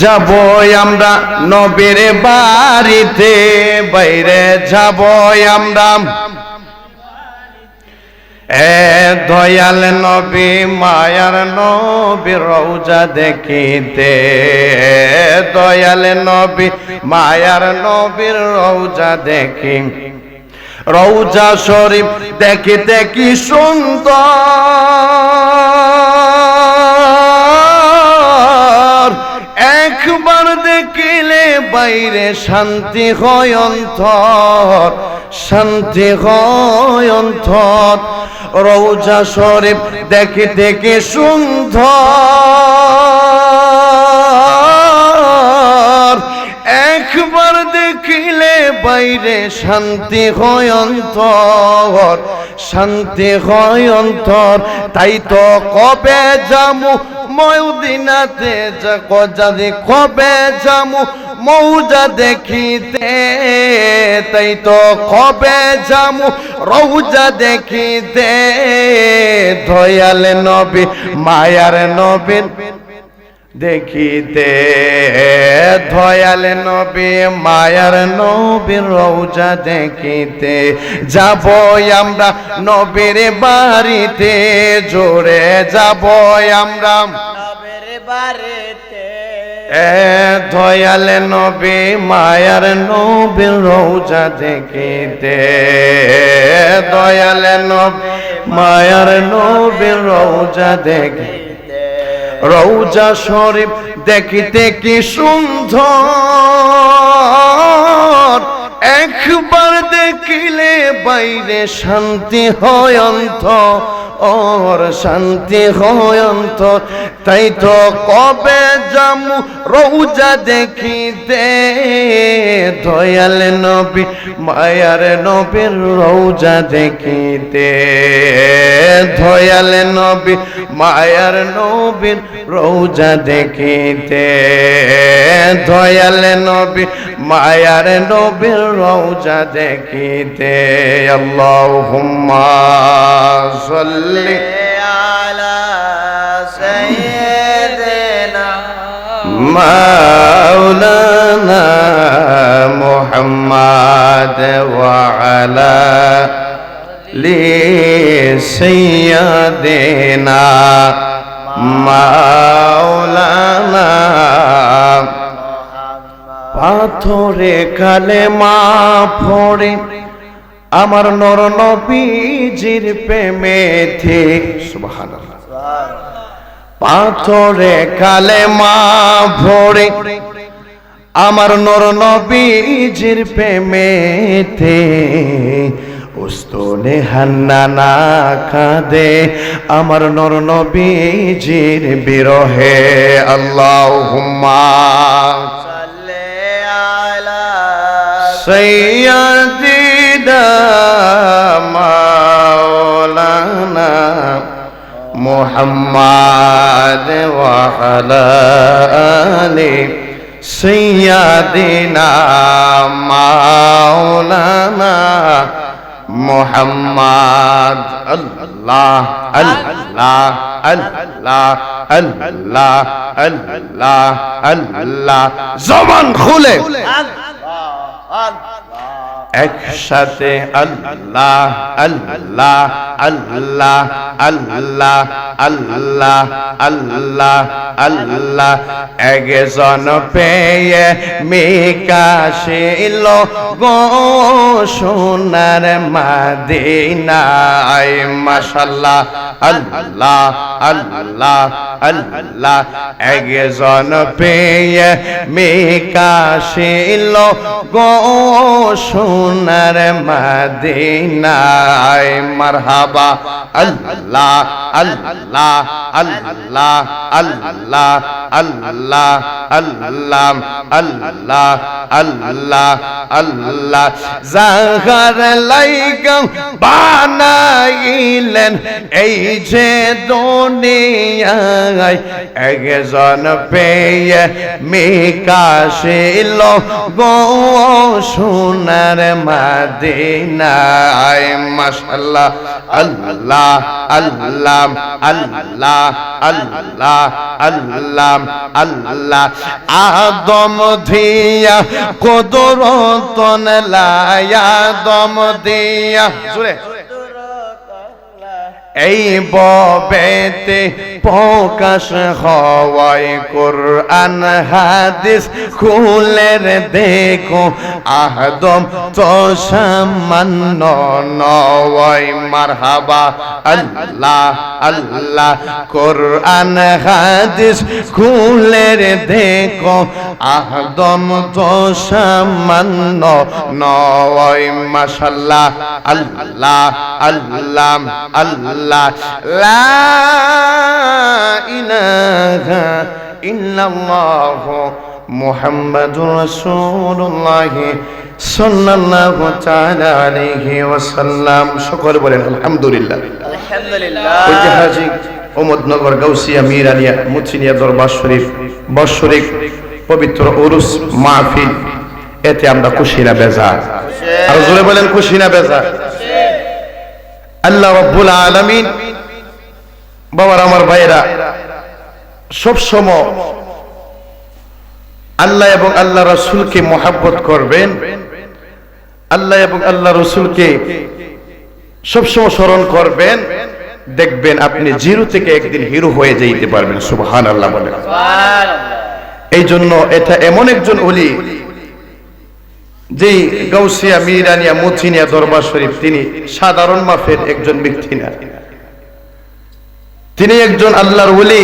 যাব আমরা নবীর বাড়িতে, বাইরে যাব আমরা। এ দয়াল নবী, মায়ার নবী রৌজা দেখিতে। দয়াল নবী, মায়ার নবীর রৌজা দেখি। রৌজা শরীফ দেখিতে কি সুন্দর। একবার দেখিলে বাইরে শান্তি হয় অন্তর, শান্তি হয় অন্তর। রৌজা শরীফ দেখিতে কি সুন্দর। একবার দেখিলে বাইরে শান্তি হয় অন্তর। শান্তি হয় অন্তর, তাই তো কবে যামু? ময়দিনাতে যদি কবে যামু? মৌজা দেখিতে, তাই তো কবে যামু? রৌজা দেখিতে, দয়াল নবী, মায়ার নবীর দেখিতে দয়াল নবী মায়ার নবীর রৌজা দেখিতে যাব আমরা নবীর বাড়িতে জোরে যাব আমরা বাড়িতে। এ দয়াল নবী মায়ার নবীর রৌজা দেখিতে দয়াল নবী মায়ার নবীর রৌজা দেখি রৌজা শরীফ দেখিতে কি সুন্দর। একবার দেখিলে বাইরে শান্তি হয় অন্ত ওর শান্তি হয় অন্তর। তাই তো কবে যামু রৌজা দেখিতে দয়াল নবী, মায়ার নবীর রৌজা দেখিতে দয়াল নবী, মায়ার নবীর রৌজা দেখিতে দয়াল নবী, মায়ার নবীর রৌজা দেখিতে আল্লাহুম্মা صل على سيدنا مولانا محمد وعلى لسيدنا মাওলানা পাথরে কালে মা পড়ে আমার নর নবীজির প্রেমেতে সুবহানাল্লাহ। পাথরে কালে মা ভরে আমার নর নবীজির প্রেমেতে উস্তনে হান্নানা কাঁদে আমার নর নবীজির বিরহে। আল্লাহ হুম্মা সাল্লে আলা সাইয়্যিদ مولانا محمد وعلى آل سيدنا مولانا محمد الله الله الله الله الله الله زمان খুলে একসাথে আল্লাহ আল্লাহ আল্লাহ আল্লাহ আল্লাহ আল্লাহ আল্লাহ। একজন পেয়ে মেকাশিল গো সোনার মাদিনায়, মাশাল্লাহ, আল্লাহ আল্লাহ আল্লাহ। একজন পেয়ে গো সোনার মাদিনায় মারহাবা, আল্লাহ আল্লাহ আল্লাহ আল্লাহ আল্লাহ আল্লাহ আল্লাহ আল্লাহ আল্লাহ। জাহার লাইগাম বানাইলেন এই যে দুনিয়ায় একজন পেয়ে মিকাশিল গো সোনার মদিনায় মাশাল্লাহ আল্লাহ আল্লাহ আল্লাহ আল্লাহ আল্লাহ আল্লাহ। আদম ধিয়া কদরতন, লায়া দম দিয়া। জুড়ে এই ববেতে প্রকাশ হওয়ায় কোরআন, হাদিস খুলের দেখো। আহদম তো সামান্য নয় মারহাবা। আল্লাহ আল্লাহ, কোরআন, হাদিস খুলের দেখো। আহদম তো সামান্য নয় মাশাল্লাহ। আল্লাহ আল্লাহ আল্লাহ। লা ইলাহা ইল্লাল্লাহ মুহাম্মাদুর রাসূলুল্লাহ সাল্লাল্লাহু তাআলা আলাইহি ওয়াসাল্লাম। সকলে বলেন আলহামদুলিল্লাহ। আলহামদুলিল্লাহ। ঐতিহাসিক ওমদনগর গাউসিয়া মীর আলিয়া মুচিনিয়া দরবার শরীফ বৎসরিক পবিত্র উরুস মাহফিল। এতে আমরা খুশি না বেজার। আর জোরে বলেন খুশি না বেজার? আল্লাহ রব্বুল আলামিন বাবার আমার ভাইরা সব সময় আল্লাহ এবং আল্লাহ রসুলকে মহাব্বত করবেন আল্লাহ এবং আল্লাহ রসুলকে সবসময় স্মরণ করবেন দেখবেন আপনি জিরো থেকে একদিন হিরো হয়ে যাইতে পারবেন সুবহান আল্লাহ বলে। এই জন্য এটা এমন একজন অলি যেই গৌসিয়া মিরানিয়া মুচিনিয়া দরবার শরীফ, তিনি সাধারণ মাফের একজন ব্যক্তি না। তিনি একজন আল্লাহর ওলি।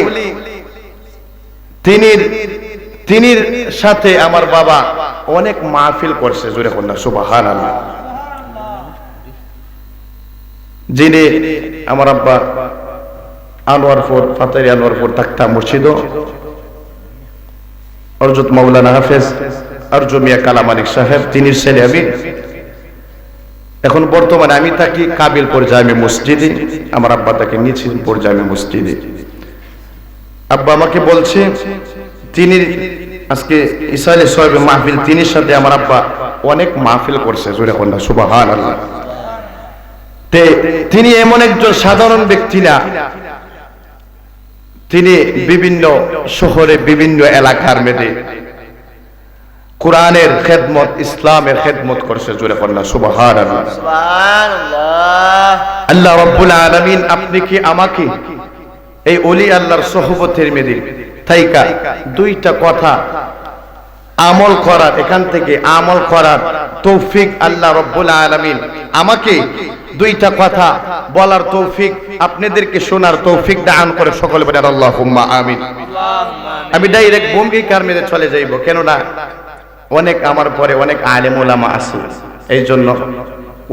তিনি তিনির সাথে আমার বাবা অনেক মাহফিল করছে, জোরে কন্যা সুবাহান আল্লাহ যিনি আমার আব্বা আনোয়ারপুর ফাতারি আনোয়ারপুর তাক্তা মসজিদ অরজত মৌলানা হাফেজ। আরজু সাহেব, তিনি ছেলে আমি। এখন বর্তমানে আমি থাকি কাবিলপুর জামে মসজিদে, আমার আব্বা তাকে নিচিনপুর জামে মসজিদে। আব্বা আমাকে বলছে, তিনি আজকে সাহেব মাহফিল, তিনির সাথে আমার আব্বা অনেক মাহফিল করছে, জোরে কন্যা সুবাহান আল্লাহ তিনি এমন একজন সাধারণ ব্যক্তি না। তিনি বিভিন্ন শহরে, বিভিন্ন এলাকার মেয়েদে কোরআনের খেদমত ইসলামের খেদমত করছে জোরে কন্যা সুবাহান আল্লাহ রব্বুল আলামিন আপনি কি আমাকে এই অলি আল্লাহর সহবতের মেদে তাইকা দুইটা কথা আমল করার এখান থেকে আমল করার তৌফিক আল্লাহ রব্বুল আলামিন আমাকে দুইটা কথা বলার তৌফিক আপনাদেরকে শোনার তৌফিক দান করে সকলে বলেন আল্লাহুম্মা আমিন। আমি ডাইরেক্ট ভূমিকার মেরে চলে যাইব কেননা অনেক আমার পরে অনেক আলেম ওলামা আছে। এই জন্য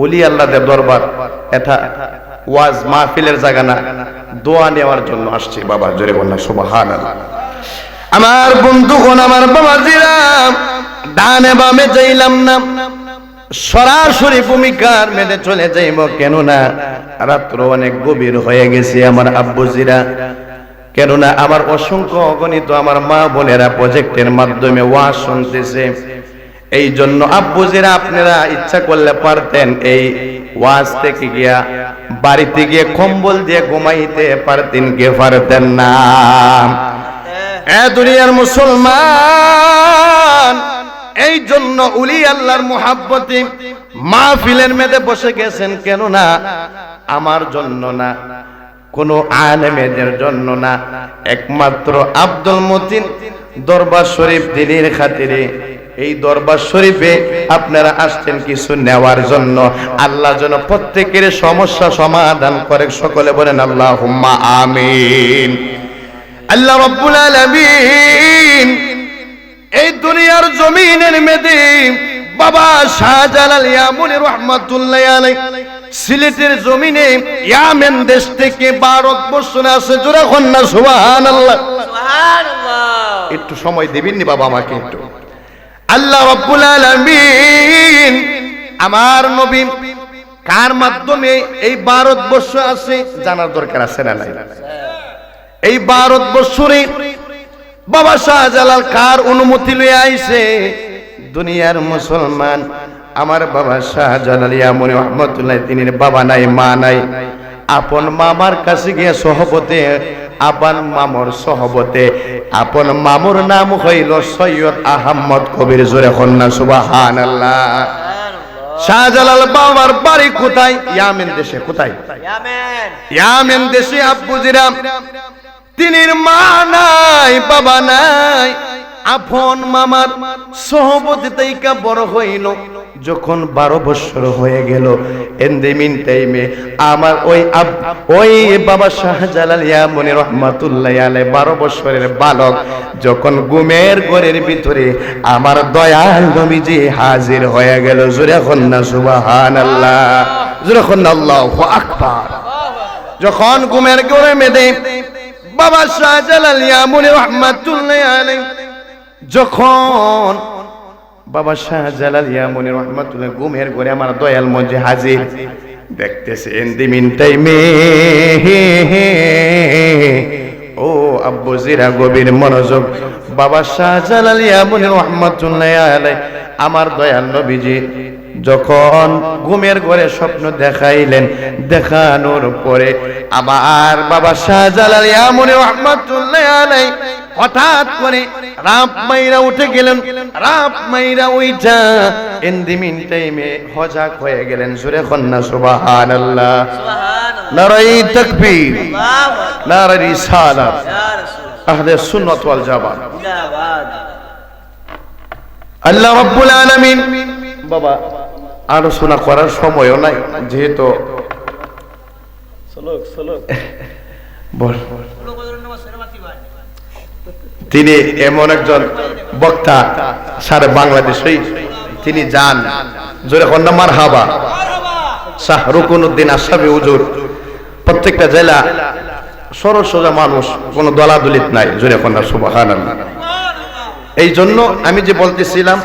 ওলি আল্লাহদের দরবার এটা ওয়াজ মাহফিলের জায়গা না। দোয়া নেওয়ার জন্য আসছে বাবা, জোরে বললাম সুবহান আমার বন্ধুগণ, আমার বাবাজিরা, ডানে বামে যাইলাম না। সরাসরি ভূমিকার মেলে চলে যাইব, কেননা রাত্র অনেক গভীর হয়ে গেছে আমার আব্বুজিরা। কেননা আমার অসংখ্য অগণিত আমার মা বোনেরা প্রজেক্টের মাধ্যমে ওয়াজ শুনতেছে। এই জন্য আব্বুজিরা আপনারা ইচ্ছা করলে পারতেন এই ওয়াজ থেকে গিয়া বাড়িতে গিয়ে কম্বল দিয়ে ঘুমাইতে পারতেন কে পারতেন না। এ দুনিয়ার মুসলমান এই জন্য উলি আল্লাহর মোহাব্বতে মাহফিলের মেদে বসে গেছেন কেন না আমার জন্য না। কোন আলেমেদের জন্য না। একমাত্র আব্দুল মতিন দরবার শরীফ দিনের খাতিরে। এই দরবার শরীফে আপনারা আসছেন কিছু নেওয়ার জন্য। আল্লাহ যেন প্রত্যেকের সমস্যা সমাধান করে। সকলে বলেন আল্লাহ হুম্মা আমিন। আল্লাহ রব্বুল আলামিন এই দুনিয়ার জমিনের মেদে বাবা শাহজালাল ইয়ামুনি রহমাতুল্লাহ আলাই সিলেটের জমিনে ইয়ামেন দেশ থেকে ভারত বর্ষণে আসে জোরে কন্যা সুবহানাল্লাহ। সুবহানাল্লাহ। একটু সময় দিবেননি বাবা আমাকে একটু। আল্লাহ রব্বুল আলামিন আমার নবী কার মাধ্যমে এই ভারতবর্ষ আছে জানার দরকার আছে না নাই? এই ভারতবর্ষরে বাবা শাহজালাল কার অনুমতি লয়ে আইছে? দুনিয়ার মুসলমান আমার বাবা শাহজালাল ইয়ামুনি রহমতুল্লাহ তিনি বাবা নাই মা নাই। আপন মামার কাছে গিয়ে সহবতে আপন মামর সহবতে আপন মামুর নাম হইল সৈয়দ আহমদ কবির জোরে কন্যা সুবাহান আল্লাহ শাহজালাল বাবার বাড়ি কোথায়? ইয়ামেন দেশে কোথায়? ইয়ামেন। ইয়ামেন দেশে আব্বুজিরা তিনির মা নাই বাবা নাই। আপন মামার সহবতে তাইকা বড় হইল। যখন বারো বছর হয়ে গেল এন্দেমিন টাইমে আমার ওই ওই বাবা শাহজালাল ইয়ামনি রহমাতুল্লাহ আলাই বারো বছরের বালক যখন গুমের ঘরের ভিতরে আমার দয়াল নবীজি হাজির হয়ে গেল। জুরে কন্যা সুবাহান আল্লাহ জুরে আল্লাহ আকবার। যখন গুমের ঘরে মেদে বাবা শাহজালাল ইয়ামুনি রহমাতুল্লাহ আলাইহি যখন বাবা শাহ জালালিয়া মনির রহমাতুল্লাহ ঘুমের ঘরে আমার দয়াল মধ্যে হাজির, দেখতেছে এন্দিমিন টাইমে ও আব্বু জিরা গভীর মনোযোগ, বাবা শাহ জালালিয়া মনির রহমাতুল্লাহ আলাইহি, আমার দয়াল নবীজি যখন ঘুমের ঘরে স্বপ্ন দেখাইলেন দেখানোর পরে আমার বাবা শাহজালাল ইয়ামুনি রহমাতুল্লাহ আলাইহি হঠাৎ করে রাপ মাইরা উঠে গেলেন। রাপ মাইরা এন্দিমিন টাইমে হজাক হয়ে গেলেন। সুরে কন্যা সুবহানাল্লাহ। সুবহানাল্লাহ। নারাই তাকবীর। আল্লাহু নারাই রিসালাত। আহলে সুন্নাত ওয়াল জামাত। আল্লাহ রাব্বুল আলামিন। বাবা আলোচনা করার সময়ও নাই যেহেতু তিনি এমন একজন বক্তা সারা বাংলাদেশই তিনি যান। জোরে কন্যা মার হাবা শাহ রুকুন উদ্দিন আসাবি হুজুর প্রত্যেকটা জেলা সরল সোজা মানুষ কোনো দলাদলিত নাই জোরে কন্যা সুবাহান এই জন্য আমি যে বলতেছিলাম,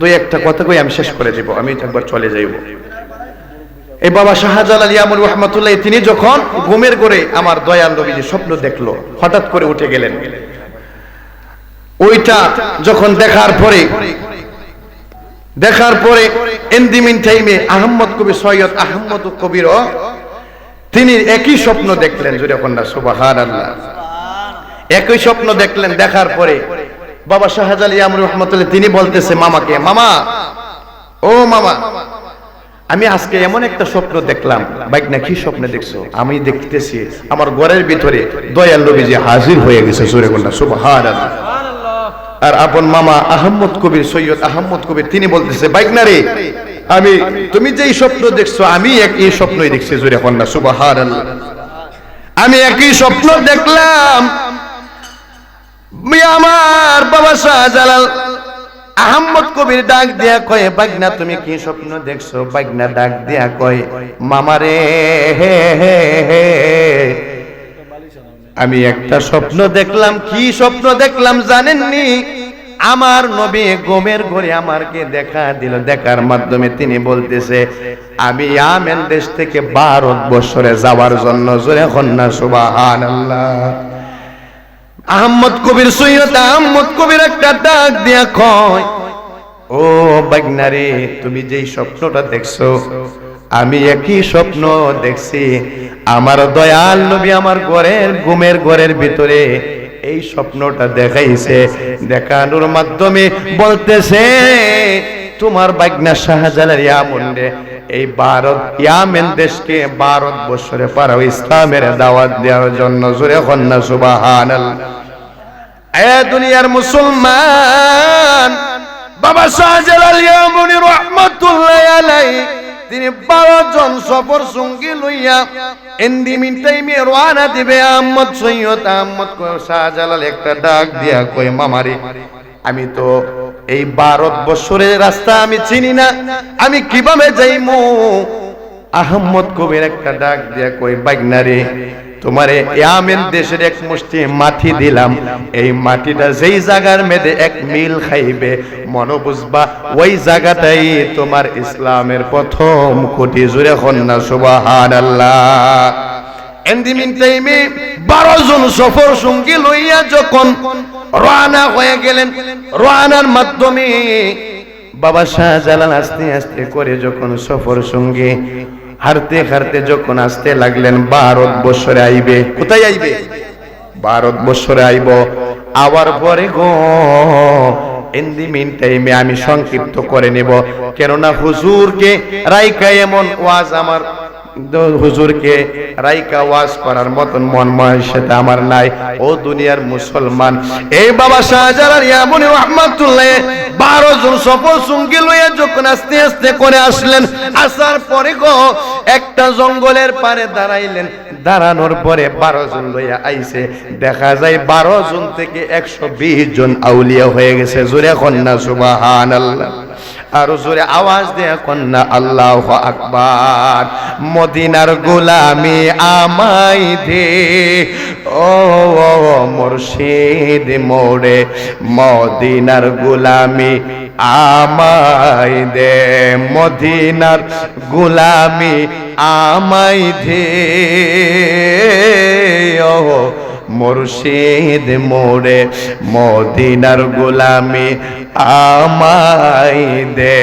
দুই একটা কথা কই আমি শেষ করে দিব, আমি একবার চলে যাইব। এই বাবা শাহজালাল ইয়ামুর রহমতুল্লাহ, তিনি যখন ঘুমের করে আমার দয়াল নবীজি স্বপ্ন দেখল, হঠাৎ করে উঠে গেলেন। ওইটা যখন দেখার পরে দেখার পরে এন্দিমিন টাইমে আহম্মদ কবির সৈয়দ আহম্মদ কবির, তিনি একই স্বপ্ন দেখলেন জুড়ে কন্যা সুবাহার আল্লাহ একই স্বপ্ন দেখলেন, দেখার পরে বাবা শাহজাল ইয়ামুর রহমতুল্লাহ, তিনি বলতেছে, মামাকে, মামা, ও মামা, আমি আজকে এমন একটা স্বপ্ন দেখলাম। বাইক না, কি স্বপ্নে দেখছ? আমি দেখতেছি, আমার ঘরের ভিতরে দয়াল নবী যে হাজির হয়ে গেছে সুরে কন্যা সুবহান আর আপন মামা আহম্মদ কবির, সৈয়দ আহম্মদ কবির, তিনি বলতেছে, বাইক না রে, আমি, তুমি যেই স্বপ্ন দেখছ, আমি এক এই স্বপ্নই দেখছি জুড়ে কন্যা সুবহান আমি একই স্বপ্ন দেখলাম আমার বাবা শাহজালাল, আহম্মদ কবির ডাক দিয়া কয়, বাগনা, তুমি কি স্বপ্ন দেখছ? বাগনা ডাক দিয়া কয় মামারে হে হে হে। আমি একটা স্বপ্ন দেখলাম, কি স্বপ্ন দেখলাম জানেননি? আমার নবী গোমের ঘরে আমারকে দেখা দিল। দেখার মাধ্যমে তিনি বলতেছে, আমি আমেন দেশ থেকে ভারত বছরে যাওয়ার জন্য জোরে কন্যা সুবাহান আল্লাহ আহম্মদ কবির সৈয়দ আহম্মদ কবির একটা ডাক দিয়া কয়, ও বাগনারে, তুমি যেই স্বপ্নটা দেখছ, আমি একই স্বপ্ন দেখছি। আমার দয়াল নবী আমার ঘরের, ঘুমের ঘরের ভিতরে এই স্বপ্নটা দেখাইছে। দেখানোর মাধ্যমে বলতেছে, তোমার বাগনা শাহজালাল ইয়ামুন্ডে এই ভারত ইয়ামেন দেশকে ভারত বছরে পারাও ইসলামের দাওয়াত দেওয়ার জন্য জোরে কন্যা, সুবাহানাল্লাহ। দুনিয়ার মুসলমান, বাবা শাহজালাল ইয়ামুনি রহমাতুল্লাহ আলাইহি, তিনি বারো জন সফর সঙ্গী লইয়া এন্দিমিন টাইমে রওনা দিবে। আহমদ সৈয়দ আহমদ শাহজালাল, একটা ডাক দিয়া কয়, মামারে, আমি তো এই ভারত বছরের রাস্তা আমি চিনি না, আমি কীভাবে যাইমু? আহম্মদ কবির একটা ডাক দিয়া কই বাগনারে তোমারে ইয়ামেন দেশের এক মুষ্টি মাটি দিলাম। এই মাটিটা যেই জায়গার মেদে এক মিল খাইবে, মনে বুঝবা ওই জায়গাটাই তোমার ইসলামের প্রথম কোটি। জুড়ে কন্যা সুবাহান আল্লাহ বারো জন সফর সঙ্গী লইয়া যখন রানা হয়ে গেলেন রানার মাধ্যমে বাবা শাহজালাল আস্তে আস্তে করে যখন সফর সঙ্গে হারতে হারতে যখন আসতে লাগলেন ভারত বৎসরে আইবে। কোথায় আইবে? ভারত বৎসরে আইব। আবার পরে গো টাইমে আমি সংক্ষিপ্ত করে নেব। কেননা হুজুরকে রাইকা এমন ওয়াজ আমার হুজুরকে রাইকা ওয়াজ করার মতন মন সেটা আমার নাই। ও দুনিয়ার মুসলমান। এই বাবা শাহজালাল রহমাতুল্লাহ বারো জন সঙ্গে যখন আস্তে আস্তে করে আসলেন, আসার পরে গো একটা জঙ্গলের পারে দাঁড়াইলেন। দাঁড়ানোর পরে বারো জন লইয়া আইছে। দেখা যায় বারো জন থেকে একশো বিশ জন আউলিয়া হয়ে গেছে। জোরে কন্যা সুবাহান আল্লাহ আরও জোরে আওয়াজ দেয়া কন্যা, আল্লাহ আকবার। মদিনার গোলামি আমাই দে। ও মুর্শিদ মোড়ে মদিনার গোলামি আমাই দে। মদিনার গোলামি আমাই দে। ও মুর্শিদ মোরে মদিনার গোলামি আমাই দে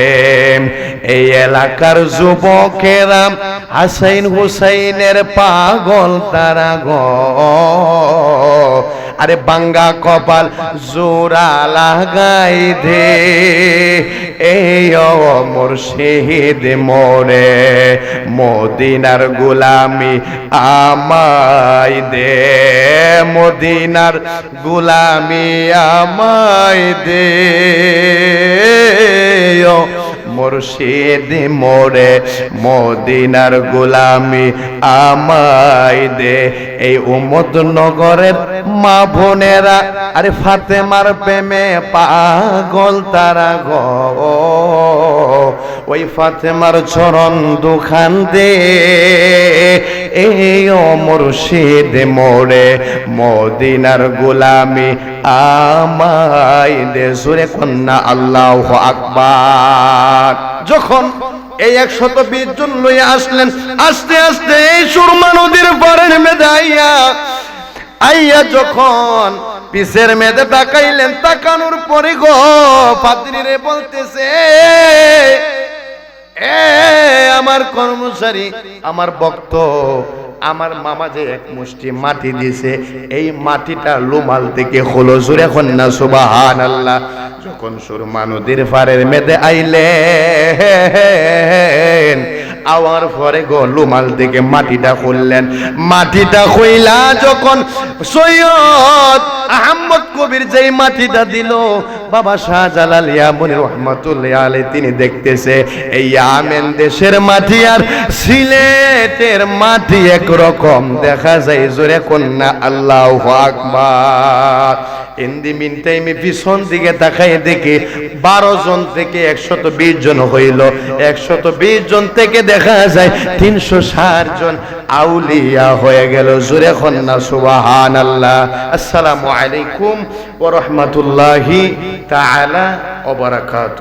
এই এলাকার যুবকেরা হাসাইন হুসাইনের পাগল তারা গো। আরে বাঙ্গা কপাল জোড়া লাগাই দে। এই মুর্শিদ মোরে মদিনার গোলামি আমাই দে। মদিনার গোলামি আমাই দে। মুর্শিদ মোরে মদিনার গোলামি আমায় দে। এই উমদ নগরের মা বোনেরা, আরে ফাতেমার প্রেমে পাগল তারা গো। ওই ফাতেমার চরণ দুখান দে। ও মুর্শিদ মোরে মদিনার গোলামি আমাই দে। কন্যা আল্লাহ আকবার। যখন এই একশত বিশ জন লইয়া আসলেন, আস্তে আস্তে এই সুরমা নদীর পরের মেদাইয়া আইয়া যখন পিসের মেয়েদে তাকাইলেন, তাকানোর পরে গো পাত্রীরে বলতেছে এ আমার কর্মচারী, আমার ভক্ত, আমার মামা যে এক মুষ্টি মাটি দিয়েছে এই মাটিটা লুমাল থেকে হলো জোরে এখন না সুবাহান আল্লাহ যখন সুরমা নদীর পারের মেদে আইলেন, আওয়ার পরে গো লুমাল থেকে মাটিটা খুললেন। মাটিটা খুইলা যখন সৈয়দ আহমদ কবির যেই মাটিটা দিল, বাবা শাহজালাল ইয়ামুন রহমাতুল্লাহ আলাই তিনি দেখতেছে, এই আমেন দেশের মাটি আর সিলেটের মাটি একরকম। দেখা যায়, জোরে কন্যা, আল্লাহ আকবার। ইন্দি মিন টাইমে পিছন দিকে তাকাই দেখি বারো জন থেকে একশত বিশ জন হইল। একশত বিশ জন থেকে দেখা যায় তিনশো ষাট জন আউলিয়া হয়ে গেল। জুরে খন্না সুবাহান আল্লাহ আসসালামু আলাইকুম ওরহমতুল্লাহি ওয়া বারাকাতুহু।